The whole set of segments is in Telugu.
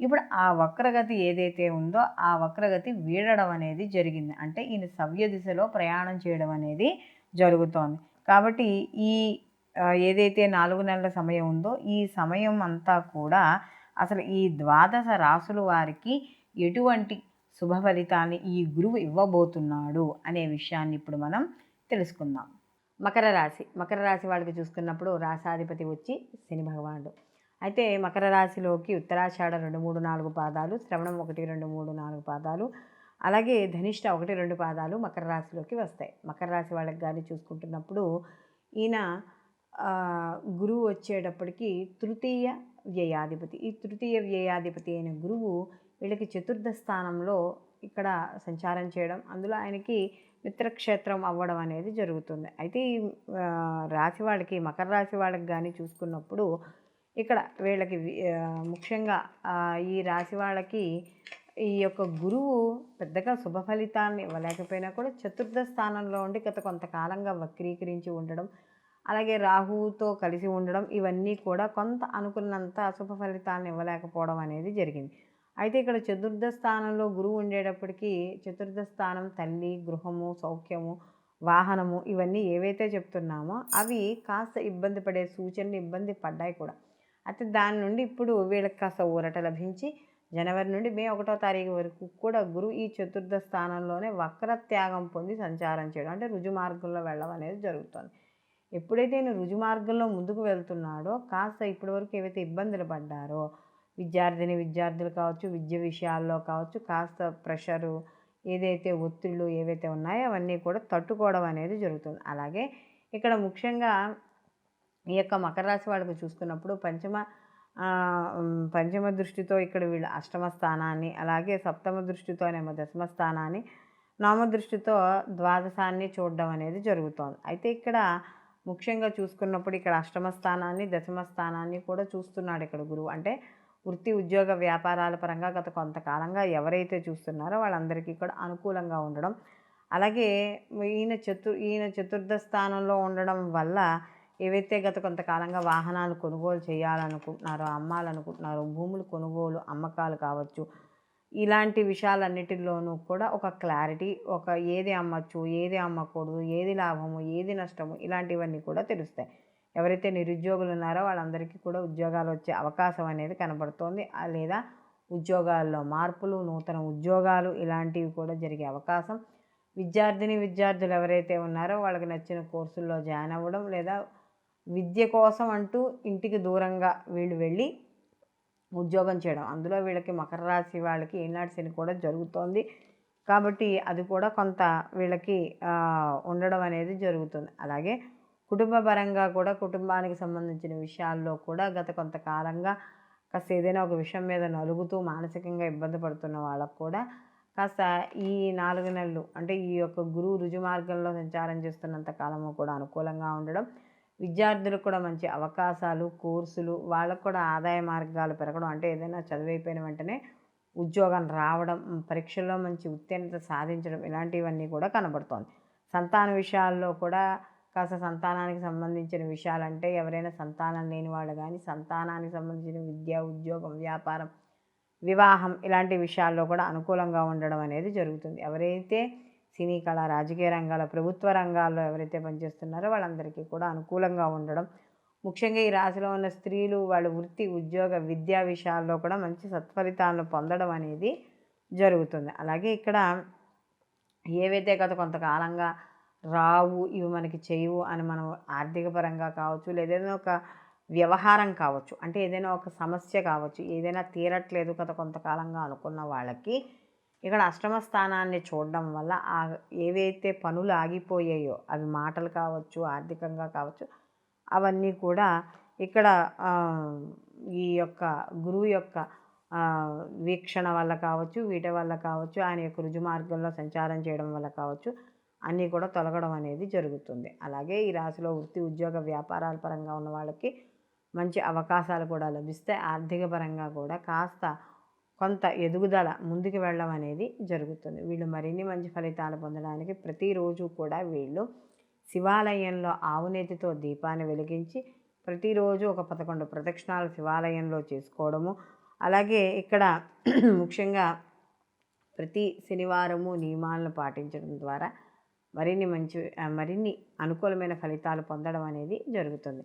ఇప్పుడు ఆ వక్రగతి ఏదైతే ఉందో ఆ వక్రగతి వీడడం అనేది జరిగింది. అంటే ఈయన సవ్య దిశలో ప్రయాణం చేయడం అనేది జరుగుతోంది. కాబట్టి ఈ ఏదైతే నాలుగు నెలల సమయం ఉందో ఈ సమయం అంతా కూడా అసలు ఈ ద్వాదశ రాసుల వారికి ఎటువంటి శుభ ఫలితాన్ని ఈ గురువు ఇవ్వబోతున్నాడు అనే విషయాన్ని ఇప్పుడు మనం తెలుసుకుందాం. మకర రాశి. మకర రాశి వాళ్ళకి చూసుకున్నప్పుడు రాసాధిపతి వచ్చి శని భగవానుడు. అయితే మకర రాశిలోకి ఉత్తరాషాఢ రెండు మూడు నాలుగు పాదాలు శ్రవణం ఒకటి రెండు మూడు నాలుగు పాదాలు అలాగే ధనిష్ట ఒకటి రెండు పాదాలు మకర రాశిలోకి వస్తాయి. మకర రాశి వాళ్ళకి కానీ చూసుకుంటున్నప్పుడు ఈయన గురువు వచ్చేటప్పటికి తృతీయ వ్యయాధిపతి. ఈ తృతీయ వ్యయాధిపతి అయిన గురువు వీళ్ళకి చతుర్థ స్థానంలో ఇక్కడ సంచారం చేయడం అందులో ఆయనకి మిత్రక్షేత్రం అవ్వడం అనేది జరుగుతుంది. అయితే ఈ రాశి వాళ్ళకి మకర రాశి వాళ్ళకి కానీ చూసుకున్నప్పుడు ఇక్కడ వీళ్ళకి ముఖ్యంగా ఈ రాశి వాళ్ళకి ఈ యొక్క గురువు పెద్దగా శుభ ఫలితాన్ని ఇవ్వలేకపోయినా కూడా చతుర్థ స్థానంలో ఉండి గత కొంతకాలంగా వక్రీకరించి ఉండడం అలాగే రాహువుతో కలిసి ఉండడం ఇవన్నీ కూడా కొంత అనుకున్నంత శుభ ఫలితాలను ఇవ్వలేకపోవడం అనేది జరిగింది. అయితే ఇక్కడ చతుర్థ స్థానంలో గురువు ఉండేటప్పటికీ చతుర్థ స్థానం తల్లి గృహము సౌఖ్యము వాహనము ఇవన్నీ ఏవైతే చెప్తున్నామో అవి కాస్త ఇబ్బంది పడే సూచనలు ఇబ్బంది పడ్డాయి కూడా. అయితే దాని నుండి ఇప్పుడు వీళ్ళకి కాస్త ఊరట లభించి జనవరి నుండి మే ఒకటో తారీఖు వరకు కూడా గురువు ఈ చతుర్థ స్థానంలోనే వక్ర త్యాగం పొంది సంచారం చేయడం అంటే రుజు మార్గంలో వెళ్ళడం అనేది జరుగుతుంది. ఎప్పుడైతే నేను రుజు మార్గంలో ముందుకు వెళ్తున్నాడో కాస్త ఇప్పటివరకు ఏవైతే ఇబ్బందులు పడ్డారో విద్యార్థిని విద్యార్థులు కావచ్చు విద్య విషయాల్లో కావచ్చు కాస్త ప్రెషరు ఏదైతే ఒత్తిళ్ళు ఏవైతే ఉన్నాయో అవన్నీ కూడా తట్టుకోవడం అనేది జరుగుతుంది. అలాగే ఇక్కడ ముఖ్యంగా ఈ యొక్క మకర రాశి వాళ్ళకు చూసుకున్నప్పుడు పంచమ పంచమ దృష్టితో ఇక్కడ వీళ్ళు అష్టమ స్థానాన్ని అలాగే సప్తమ దృష్టితోనేమో దశమ స్థానాన్ని నామ దృష్టితో ద్వాదశాన్ని చూడడం అనేది జరుగుతోంది. అయితే ఇక్కడ ముఖ్యంగా చూసుకున్నప్పుడు ఇక్కడ అష్టమ స్థానాన్ని దశమ స్థానాన్ని కూడా చూస్తున్నాడు ఇక్కడ గురువు. అంటే వృత్తి ఉద్యోగ వ్యాపారాల పరంగా గత కొంతకాలంగా ఎవరైతే చూస్తున్నారో వాళ్ళందరికీ కూడా అనుకూలంగా ఉండడం అలాగే ఈయన చతు ఈయన చతుర్థ స్థానంలో ఉండడం వల్ల ఏవైతే గత కొంతకాలంగా వాహనాలు కొనుగోలు చేయాలనుకుంటున్నారో అమ్మాలనుకుంటున్నారో భూములు కొనుగోలు అమ్మకాలు కావచ్చు ఇలాంటి విషయాలన్నిటిలోనూ కూడా ఒక క్లారిటీ ఒక ఏది అమ్మచ్చు ఏది అమ్మకూడదు ఏది లాభము ఏది నష్టము ఇలాంటివన్నీ కూడా తెలుస్తాయి. ఎవరైతే నిరుద్యోగులు ఉన్నారో వాళ్ళందరికీ కూడా ఉద్యోగాలు వచ్చే అవకాశం అనేది కనబడుతోంది. లేదా ఉద్యోగాల్లో మార్పులు నూతన ఉద్యోగాలు ఇలాంటివి కూడా జరిగే అవకాశం. విద్యార్థిని విద్యార్థులు ఎవరైతే ఉన్నారో వాళ్ళకి నచ్చిన కోర్సుల్లో జాయిన్ అవ్వడం లేదా విద్య కోసం అంటూ ఇంటికి దూరంగా వీళ్ళు వెళ్ళి ఉద్యోగం చేయడం. అందులో వీళ్ళకి మకర రాశి వాళ్ళకి ఏనాటి శని కూడా జరుగుతోంది. కాబట్టి అది కూడా కొంత వీళ్ళకి ఉండడం అనేది జరుగుతుంది. అలాగే కుటుంబ పరంగా కూడా కుటుంబానికి సంబంధించిన విషయాల్లో కూడా గత కొంతకాలంగా కాస్త ఏదైనా ఒక విషయం మీద నలుగుతూ మానసికంగా ఇబ్బంది పడుతున్న వాళ్ళకు కూడా కాస్త ఈ నాలుగు నెలలు అంటే ఈ యొక్క గురువు రుజు మార్గంలో సంచారం చేస్తున్నంత కాలము కూడా అనుకూలంగా ఉండడం విద్యార్థులకు కూడా మంచి అవకాశాలు కోర్సులు వాళ్ళకు కూడా ఆదాయ మార్గాలు పెరగడం అంటే ఏదైనా చదివైపోయిన వెంటనే ఉద్యోగం రావడం పరీక్షల్లో మంచి ఉత్తీర్ణత సాధించడం ఇలాంటివన్నీ కూడా కనబడుతోంది. సంతాన విషయాల్లో కూడా కాస్త సంతానానికి సంబంధించిన విషయాలంటే ఎవరైనా సంతానం లేని వాళ్ళు కానీ సంతానానికి సంబంధించిన విద్య ఉద్యోగం వ్యాపారం వివాహం ఇలాంటి విషయాల్లో కూడా అనుకూలంగా ఉండడం అనేది జరుగుతుంది. ఎవరైతే సినీ కళ రాజకీయ రంగాల ప్రభుత్వ రంగాల్లో ఎవరైతే పనిచేస్తున్నారో వాళ్ళందరికీ కూడా అనుకూలంగా ఉండడం. ముఖ్యంగా ఈ రాశిలో ఉన్న స్త్రీలు వాళ్ళ వృత్తి ఉద్యోగ విద్యా విషయాల్లో కూడా మంచి సత్ఫలితాలను పొందడం అనేది జరుగుతుంది. అలాగే ఇక్కడ ఏవైతే గత కొంతకాలంగా రావు ఇవి మనకి చేయవు అని మనం ఆర్థిక పరంగా కావచ్చు లేదైనా ఒక వ్యవహారం కావచ్చు అంటే ఏదైనా ఒక సమస్య కావచ్చు ఏదైనా తీరట్లేదు గత కొంతకాలంగా అనుకున్న వాళ్ళకి ఇక్కడ అష్టమ స్థానాన్ని చూడడం వల్ల ఆ ఏవైతే పనులు ఆగిపోయాయో అవి మాటలు కావచ్చు ఆర్థికంగా కావచ్చు అవన్నీ కూడా ఇక్కడ ఈ యొక్క గురువు యొక్క వీక్షణ వల్ల కావచ్చు వీటి వల్ల కావచ్చు ఆయన యొక్క రుజు మార్గంలో సంచారం చేయడం వల్ల కావచ్చు అన్నీ కూడా తొలగడం అనేది జరుగుతుంది. అలాగే ఈ రాశిలో వృత్తి ఉద్యోగ వ్యాపారాల పరంగా ఉన్న వాళ్ళకి మంచి అవకాశాలు కూడా లభిస్తాయి ఆర్థిక పరంగా కూడా కాస్త కొంత ఎదుగుదల ముందుకు వెళ్ళడం అనేది జరుగుతుంది. వీళ్ళు మరిన్ని మంచి ఫలితాలు పొందడానికి ప్రతిరోజు కూడా వీళ్ళు శివాలయంలో ఆవునేతితో దీపాన్ని వెలిగించి ప్రతిరోజు ఒక పదకొండు ప్రదక్షిణాలు శివాలయంలో చేసుకోవడము. అలాగే ఇక్కడ ముఖ్యంగా ప్రతి శనివారము నియమాలను పాటించడం ద్వారా మరిన్ని మంచి మరిన్ని అనుకూలమైన ఫలితాలు పొందడం అనేది జరుగుతుంది.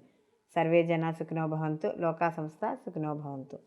సర్వే జన సుఖినోభవంతు లోకా సంస్థ సుఖినోభవంతు